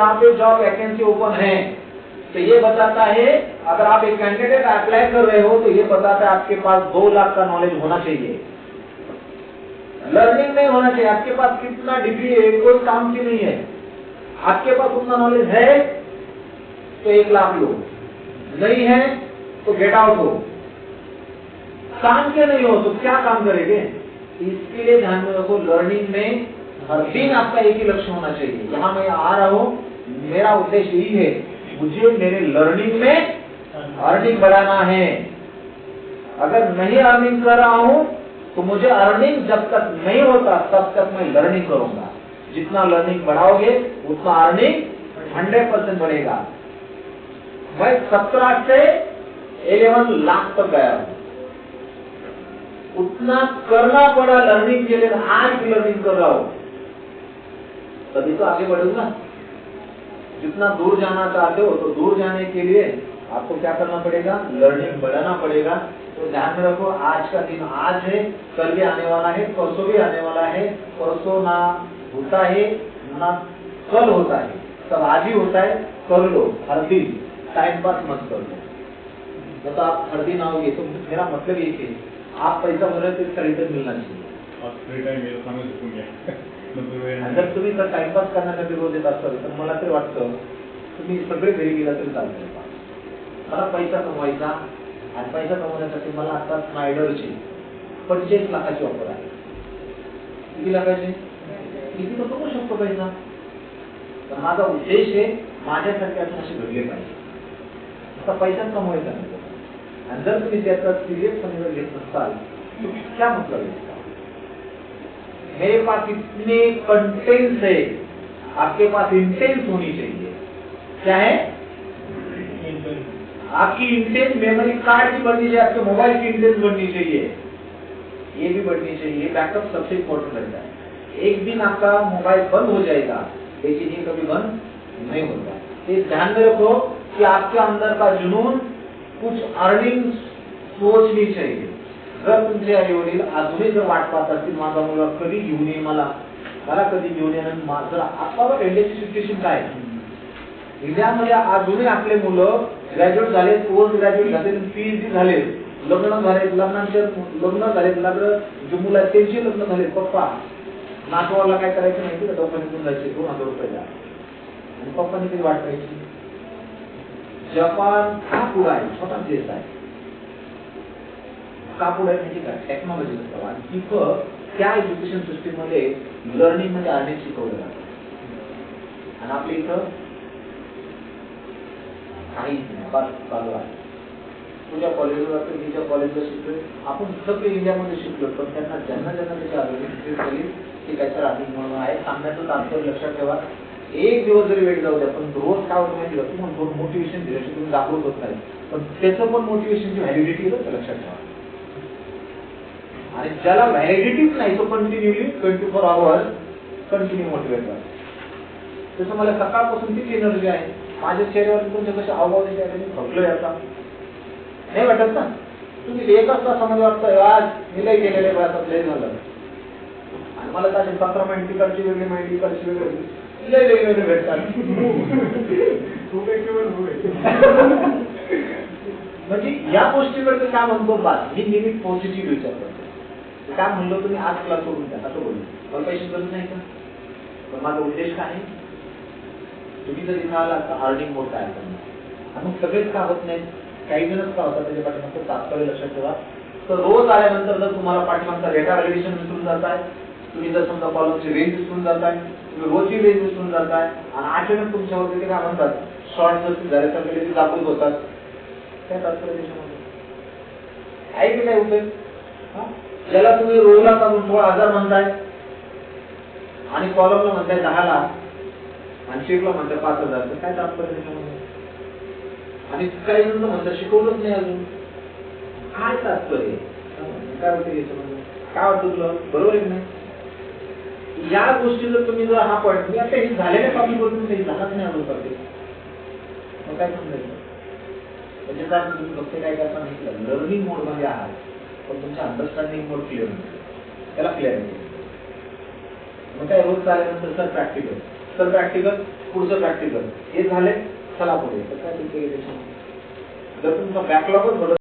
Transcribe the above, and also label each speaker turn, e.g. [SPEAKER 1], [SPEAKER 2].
[SPEAKER 1] यहाँ पे job vacancy open है तो ये बताता है, अगर आप एक कैंडिडेट अप्लाई कर रहे हो तो ये बताता है आपके पास दो लाख का नॉलेज होना चाहिए। लर्निंग नहीं होना चाहिए। आपके पास कितना डिग्री है, कोई काम की नहीं है। आपके पास उतना नॉलेज है तो एक लाख लो। नहीं है तो गेट आउट हो। काम के नहीं हो तो क्या काम करेंगे? इसके लिए ध्यान में रखो लर्निंग में हर दिन आपका एक ही लक्ष्य होना चाहिए। यहाँ मैं आ रहा हूँ, मेरा उद्देश्य यही है, मुझे मेरे लर्निंग में अर्निंग बढ़ाना है। अगर नहीं अर्निंग कर रहा हूँ तो मुझे अर्निंग जब तक नहीं होता, तब तक मैं लर्निंग करूँगा। जितना लर्निंग बढ़ाओगे, उतना अर्निंग हंड्रेड परसेंट बढ़ेगा। मैं सत्रह से इलेवन लाख तक गया हूँ। उतना करना पड़ा लर्निंग के लिए, आज भी लर्निंग कर रहा हूँ। तभी तो आगे बढ़ूँगा। जितना दूर जाना चाहते हो तो दूर जाने के लिए आपको क्या करना पड़ेगा? लर्निंग बढ़ाना पड़ेगा। तो ध्यान में रखो, आज का दिन आज है, कल भी आने वाला है, परसों भी आने वाला है। परसों ना होता है, ना कल होता है सब आज ही होता है कर लो, हर दिन। टाइम पास मत कर। लो तो आप हर दिन आओगे तो मेरा मतलब ये आप पैसा बोले तो इसका रिटर्न मिलना चाहिए।
[SPEAKER 2] फ्री टाइम चांगलं घ्या. नंतर वेळ
[SPEAKER 1] आणि जर तुम्ही जर टाइमपास करण्यासाठी रोज येत असाल तर मला तरी वाटतं तुम्ही सगळे घरी गेला तरी चालतं मला पैसा कमवायचा आणि पैसा कमवण्यासाठी मला आता स्नायडरची पंचेचाळीस लाखाची ऑफर आहे. किती लाखाची? किती तर कमवू शकतो पैसा. तर माझा उद्देश आहे माझ्यासारखे असे असे घडले पाहिजे. आता पैसा कमवायचा नाही. आणि जर तुम्ही त्याचा सिरियसपणे समजून घेत नसाल तर क्या मतलब मेरे पास इतने कंटेंट्स है, आपके पास इंटेंस होनी चाहिए। क्या है? आपकी इंटेंस मेमोरी कार्ड की बढ़नी चाहिए, आपके मोबाइल की इंटेंस बढ़नी चाहिए। ये भी बढ़नी चाहिए बैकअप सबसे इम्पोर्टेंट रहता है। एक दिन आपका मोबाइल बंद हो जाएगा लेकिन ये कभी बंद नहीं होता। ये ध्यान में रखो कि आपके अंदर का जुनून कुछ अर्निंग सोचनी चाहिए। जर तुमचे आई वडील अजूनही जर वाट पाहत असतील माझा मुलगा कधी घेऊन येईल मला? मला कधी घेऊन ये माझं आता इंडियाची सिच्युएशन काय? इंडियामध्ये अजूनही आपले मुलं ग्रॅज्युएट झाले पोस्ट ग्रॅज्युएट झाले पीएचडी झाले. लग्न झाले लग्नांचे लग्न झाले लग्न जे मुलं आहेत त्यांचे लग्न झाले. पप्पा नातवाला काय करायचं माहिती का? दवाखान्यातून जायचे दोन हजार रुपये द्या आणि पप्पानी वाट करायची जपान हा पुढा आहे छोटा देश आहे. का पुढे आहे माहिती का? टेक्नॉलॉजी आणि तिथं त्या एज्युकेशन सिस्टीममध्ये लर्निंगमध्ये अर्निंग शिकवलं जातं. आणि आपल्या इथं काहीच नाही. बस चालू आहे. तुझ्या कॉलेजला तर तिच्या कॉलेजला शिकलोय आपण सगळे इंडियामध्ये शिकलो पण त्यांना ज्यांना ज्यांना त्याची आरोग्य झाली ते काहीतरी अर्निंग म्हणून आहे. सांगण्याचं तात्पर्य लक्षात ठेवा. एक दिवस जरी वेळ जाऊ द्या पण रोज काय होतं माहिती का? तुम्हाला मोटिवेशन दिलं तुम्ही जागृत होत नाही. पण त्याचं पण मोटिवेशनची व्हॅलिडिटी लक्षात ठेवा. आणि ज्याला व्हॅलिडिटीच नाही तो continuously twenty four hours continue motivate करतो. तसं मला सकाळपासून तीच एनर्जी आहे. माझ्या चेहऱ्यावर तुमच्या कसे मी थकलोय आता. नाही वाटत ना? तुम्ही एकच तासामध्ये वाटतं आज मी लय केलेले आता लय झालं. आणि मला काय सतरा माहिती तिकडची वेगळी माहिती इकडची वेगळी. लय लय वेगळे भेटतात.
[SPEAKER 2] एक
[SPEAKER 1] म्हणजे या गोष्टीकडे काय म्हणतो मी नेहमी पॉझिटिव्ह विचार करतो. काय म्हणलो तुम्ही आज क्लास सोडून द्या. असं बोललो. मला पैसे गरज नाही का? पण माझा उद्देश काय आहे? तुम्ही जर इथं आला तर अर्निंग मोड तयार करणार आणि मग सगळेच का होत नाहीत? काही जणच का होतात त्याच्या पाठीमागचं तात्पर्य लक्षात ठेवा. तर रोज आल्यानंतर जर तुम्हाला पाठीमागचा डेटा व्हॅलिडेशन विसरून जाताय तुम्ही जर समजा कॉलमची रेंज विसरून जाताय तुम्ही रोजची रेंज विसरून जाताय आणि अचानक तुमच्यावरती ते काय म्हणतात? शॉर्ट सर्किट झाल्यासारखे ते दाखवत होतात. काय तात्पर्य त्याच्यामध्ये? आहे की नाही उपयोग हा? ज्याला तुम्ही रोला काढून सोळा हजार म्हणताय. आणि कॉलमला म्हणताय दहा लाख आणि शीटला म्हणताय पाच हजार. तर काय तात्पर्य त्याच्यामध्ये? आणि काही जण म्हणतात शिकवलंच नाही अजून. काय तात्पर्य? काय होते याच्यामध्ये? काय वाटतं तुला? बरोबर आहे नाही? या गोष्टी जर तुम्ही जर हा पॉईंट मी आता हे झालेल्या टॉपिक वरून काही झालाच नाही अजून करते मग काय समजायचं? म्हणजे काय तुम्ही फक्त काय करता नाही लर्निंग मोडमध्ये आहात. पण तुमच्या अंडरस्टँडिंग मोड क्लिअर त्याला क्लिअर मग काय रोज आल्यानंतर सर प्रॅक्टिकल सर प्रॅक्टिकल पुढचं प्रॅक्टिकल हे झाले चला पुढे. तर काय तुमचं? जर तुमचा बॅकलॉगच भरत